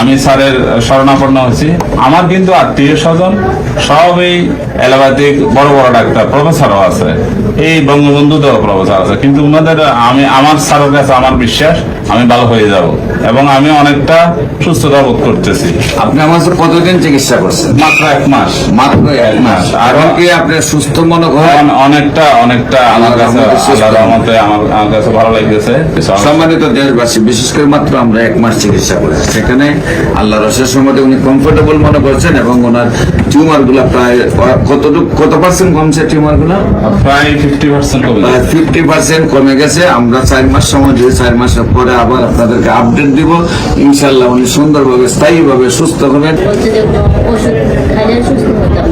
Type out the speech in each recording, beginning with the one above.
আমি স্যারের শরণাপন্ন হয়েছি। আমার কিন্তু আত্মীয় স্বজন সব এই এলোপ্যাথিক বড় বড় ডাক্তার, প্রফেসরও আছে। এই বঙ্গবন্ধুতেও প্রফেসর আছে। কিন্তু ওনাদের আমি, আমার স্যারের কাছে আমার বিশ্বাস, আমি ভালো হয়ে যাব। এবং আমি অনেকটা সুস্থতা বোধ করতেছি। আপনি আমার কতদিন চিকিৎসা করছেন? মাত্র এক মাস। মাত্র এক মাস। আর কি আপনি সুস্থ মনে করেন? অনেকটা অনেকটা আমার কাছে রহমতে আমার কাছে ভালো লাগতেছে সম্মানিত দেশবাসী বিশেষ করে মাত্র আমরা এক মাস চিকিৎসা করেছি। সেখানে আল্লাহ রসের সম্মতি উনি কমফোর্টেবল মনে করছেন এবং ওনার টিউমারগুলা প্রায় কতটুকু কত পার্সেন্ট কমছে টিউমারগুলা প্রায় ফিফটি পার্সেন্ট কমে গেছে। ফিফটি পার্সেন্ট কমে গেছে। আমরা চার মাস সময় দিয়ে চার মাসের পরে আবার আপনাদেরকে আপডেট দিব ইনশাল্লাহ উনি সুন্দরভাবে স্থায়ীভাবে সুস্থ হবেন। বলছে যে কোনো ওষুধ খাইলে সুস্থ হতাম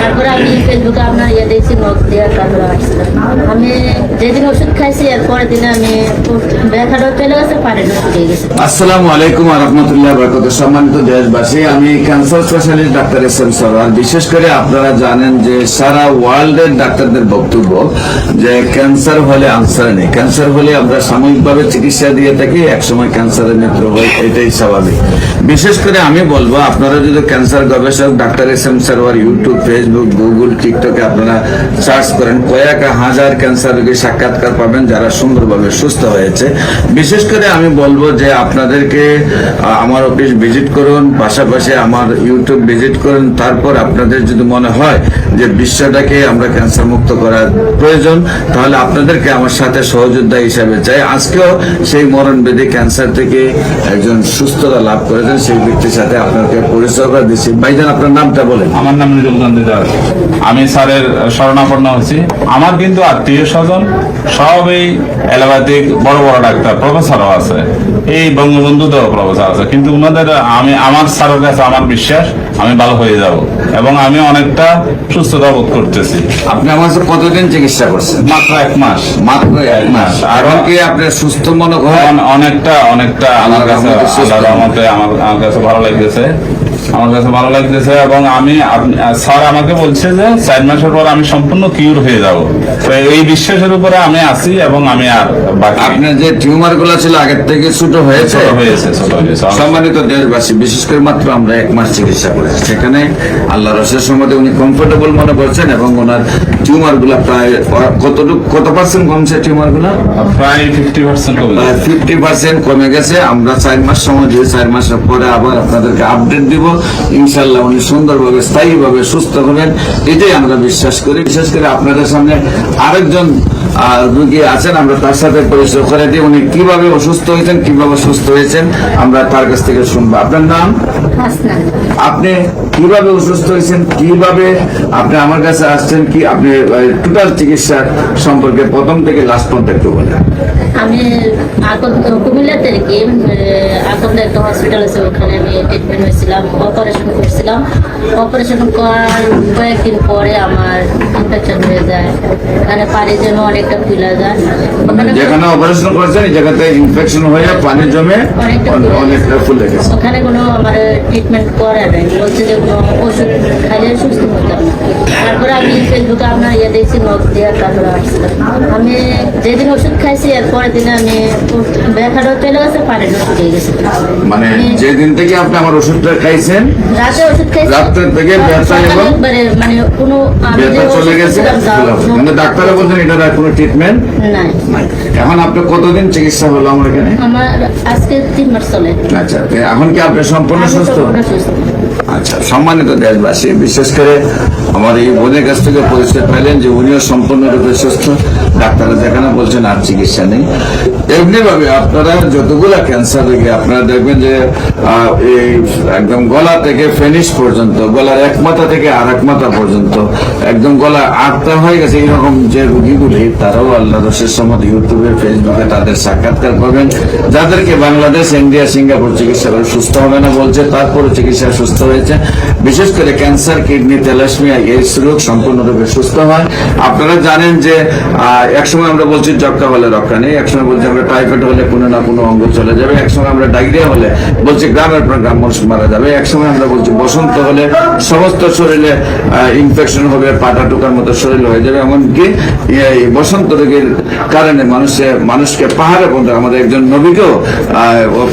তারপরে আমি ফেসবুকে আপনার ইয়ে দেখছি নখ দেওয়ার তারপরে আমি যেদিন ওষুধ খাইছি এর দিনে আমি ব্যথাটা চলে গেছে পানিটা শুকিয়ে গেছে। আসসালামু আলাইকুম রহমতুল্লাহ বরকত সম্মানিত দেশবাসী আমি cancer specialist doctor S M Sarwar. বিশেষ করে আপনারা জানেন যে সারা ওয়ার্ল্ডের ডাক্তারদের বক্তব্য যে ক্যান্সার হলে আনসার নেই। ক্যান্সার হলে আমরা সাময়িকভাবে চিকিৎসা দিয়ে থাকি একসময় ক্যান্সারের মৃত্যু হয় এটাই স্বাভাবিক। বিশেষ করে আমি বলব, আপনারা যদি ক্যান্সার গবেষক, doctor S M Sarwar YouTube Facebook Google টিকটকে আপনারা সার্চ করেন, কয়েক হাজার ক্যান্সার রোগীর সাক্ষাৎকার পাবেন যারা সুন্দরভাবে সুস্থ হয়েছে। বিশেষ করে আমি বলব যে আপনাদেরকে আমার অফিস ভিজিট করুন, পাশাপাশি আমার ইউটিউব ভিজিট করুন, তারপর আপনাদের যদি মনে হয় যে বিশ্বটাকে আমরা ক্যান্সার মুক্ত করার প্রয়োজন, তাহলে আপনাদেরকে আমার সাথে সহযোদ্ধা হিসাবে চাই। আজকেও সেই মরণবেদী ক্যান্সার থেকে একজন সুস্থতা লাভ করেছেন, সেই ব্যক্তির সাথে আপনাকে পরিচয় করে দিচ্ছি। ভাইজান আপনার নামটা বলেন। আমার নাম নিজুল গান্ধী দাস। আমি স্যারের শরণাপন্ন হয়েছি। আমার কিন্তু আত্মীয় স্বজন সব এই এলোপ্যাথিক বড় বড় ডাক্তার, প্রফেসরও আছে। এই বঙ্গবন্ধুতেও প্রফেসর আছে। কিন্তু ওনাদের আমি, আমার স্যারের কাছে আমার বিশ্বাস আমি ভালো হয়ে যাব। এবং আমি অনেকটা সুস্থতা বোধ করতেছি। আপনি আমার কাছে কতদিন চিকিৎসা করছেন? মাত্র এক মাস। মাত্র এক মাস। আর- এখন কি আপনি সুস্থ মনে করেন? অনেকটা অনেকটা আমার কাছে আমার কাছে ভালো লাগতেছে। আমার কাছে ভালো লাগতেছে এবং আমি স্যার আমাকে বলছে যে চার মাসের পর আমি সম্পূর্ণ কিউর হয়ে যাব। তো এই বিশ্বাসের উপরে আমি আছি এবং আমি আর আপনার যে টিউমারগুলো ছিল আগের থেকে ছোট হয়েছে? হয়েছে ছোট হয়েছে। সম্মানিত দেশবাসী বিশেষ করে মাত্র আমরা এক মাস চিকিৎসা করেছি। সেখানে আল্লাহ রসের সম্মতি উনি কমফোর্টেবল মনে করছেন এবং ওনার টিউমারগুলা প্রায় কতটুকু কত পার্সেন্ট কমছে টিউমারগুলা? প্রায় ফিফটি পার্সেন্ট কমে গেছে। ফিফটি পার্সেন্ট কমে গেছে। আমরা চার মাস সময় দিয়ে চার মাসের পরে আবার আপনাদেরকে আপডেট দিব। ইনশাল্লাহ উনি সুন্দরভাবে, স্থায়ীভাবে সুস্থ হবেন, এটাই আমরা বিশ্বাস করি। বিশেষ করে আপনাদের সামনে আরেকজন রুগী আছেন আমরা তার সাথে পরিচয় করে দিই। উনি কীভাবে অসুস্থ হয়েছেন কীভাবে সুস্থ হয়েছেন আমরা তার কাছ থেকে শুনব। আপনার নাম? আপনি কীভাবে অসুস্থ হয়েছেন কীভাবে আপনি আমার কাছে আসছেন কি আপনি টোটাল চিকিৎসা সম্পর্কে প্রথম থেকে লাস্ট পর্যন্ত একটু বলেন। আমি আকন্দ কুমিল্লাতে আর কি আকন্দ একটা হসপিটাল আছে ওখানে আমি ট্রিটমেন্ট হয়েছিলাম অপারেশন করছিলাম। অপারেশন করার কয়েকদিন পরে আমার ইনফেকশন হয়ে যায়। ওখানে পানি যায় ওখানে যেখানে অপারেশন করেছেন জায়গাতে ইনফেকশন হয়ে পানি জমে অনেকটা অনে- অনেকটা ফুলে গেছে ওখানে কোনো আমার ট্রিটমেন্ট করে নাই বলছে যে কোনো ওষুধ খাইলে সুস্থ হতাম হবে। তারপরে আমি ফেসবুকে আপনার ইয়ে দেখছি নখ দেওয়ার তারপরে আসছিলাম আমি যেদিন ওষুধ খাইছি এর পরের দিনে আমি ব্যথাটা চলে গেছে পানিটা শুকিয়ে গেছে। মানে যেদিন থেকে আপনি আমার ওষুধটা খাইছেন রাতে ওষুধ খাইছি। রাত্রে থেকে ব্যথা এবং একবারে মানে কোনো ব্যথা চলে গেছে। মানে ডাক্তারে বলছেন এটার আর কোনো ট্রিটমেন্ট নাই। এখন আপনি কতদিন চিকিৎসা হলো আমার এখানে? আমার আজকে তিন মাস চলে। আচ্ছা এখন কি আপনি সম্পূর্ণ সুস্থ? আচ্ছা সম্মানিত দেশবাসী বিশেষ করে আমার এই বোনের কাছ থেকে পরিচয় পাইলেন যে উনিও সম্পূর্ণরূপে সুস্থ। ডাক্তাররা যেখানে বলছেন আর চিকিৎসা নেই। এমনি ভাবে আপনারা যতগুলা ক্যান্সার রোগী আপনারা দেখবেন যে একদম গলা থেকে ফেনিশ পর্যন্ত গলার এক মাথা থেকে আর এক মাথা পর্যন্ত একদম গলা আটটা হয়ে গেছে এইরকম যে রোগীগুলি তারাও আল্লাহ রসের সময় ইউটিউবে ফেসবুকে তাদের সাক্ষাৎকার পাবেন। যাদেরকে বাংলাদেশ ইন্ডিয়া সিঙ্গাপুর চিকিৎসা করে সুস্থ হবে না বলছে তারপরে চিকিৎসা সুস্থ হয়েছে। বিশেষ করে ক্যান্সার কিডনি তেলাসমিয়া এই রোগ সম্পূর্ণরূপে সুস্থ হয়। আপনারা জানেন যে আহ, একসময় আমরা বলছি যক্ষা হলে রক্ষা নেই, একসময় বলছি আমরা টাইফয়েড হলে কোনো না কোনো অঙ্গ চলে যাবে, একসময় আমরা ডায়রিয়া হলে বলছি গ্রামের পর গ্রাম মানুষ মারা যাবে, একসময় আমরা বলছি বসন্ত হলে সমস্ত শরীরে ইনফেকশন হবে, পাটা টুকার মতো শরীর হয়ে যাবে, এমনকি, এই বসন্ত রোগের কারণে মানুষে, মানুষকে পাহাড়ে বন্ধু, আমাদের একজন নবীকেও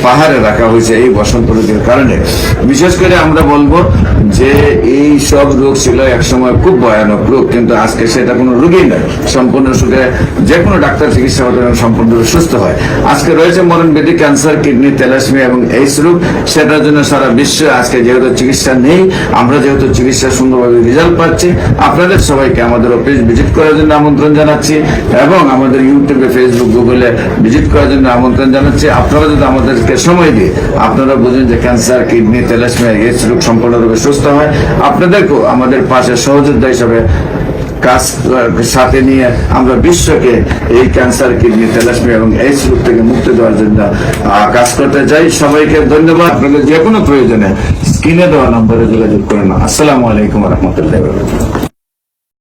পাহাড়ে রাখা হয়েছে এই বসন্ত রোগের কারণে। বিশেষ করে আমরা বলব যে এই সব রোগ ছিল একসময় খুব ভয়ানক রোগ, কিন্তু আজকে সেটা কোনো রোগই নয় সম্পূর্ণ সুখে যে কোনো ডাক্তার চিকিৎসা হতে সম্পূর্ণ সুস্থ হয়। আজকে রয়েছে মরণ ব্যাধি, ক্যান্সার, কিডনি তেলাসমি এবং এইস রোগ। সেটার জন্য সারা বিশ্বে আজকে যেহেতু চিকিৎসা নেই, আমরা যেহেতু চিকিৎসা সুন্দরভাবে রেজাল্ট পাচ্ছি, আপনাদের সবাইকে আমাদের অফিস ভিজিট করার জন্য আমন্ত্রণ জানাচ্ছি এবং আমাদের ইউটিউবে ফেসবুক গুগলে ভিজিট করার জন্য আমন্ত্রণ জানাচ্ছি। আপনারা যদি আমাদেরকে সময় দিয়ে আপনারা বুঝুন যে ক্যান্সার, কিডনি তেলাসমিয়া এইস রোগ সম্পূর্ণরূপে সুস্থ হয়। আপনাদেরকেও আমাদের পাশে সহযোদ্ধা হিসাবে কাজ সাথে নিয়ে আমরা বিশ্বকে এই ক্যান্সার কিডনি তেলাসমি এবং এইডস রোগ থেকে মুক্তি দেওয়ার জন্য কাজ করতে চাই। সবাইকে ধন্যবাদ। আপনাদের যে কোনো প্রয়োজনে স্ক্রিনে দেওয়া নম্বরে যোগাযোগ করেন। আসসালামু আলাইকুম রহমতুল্লাহ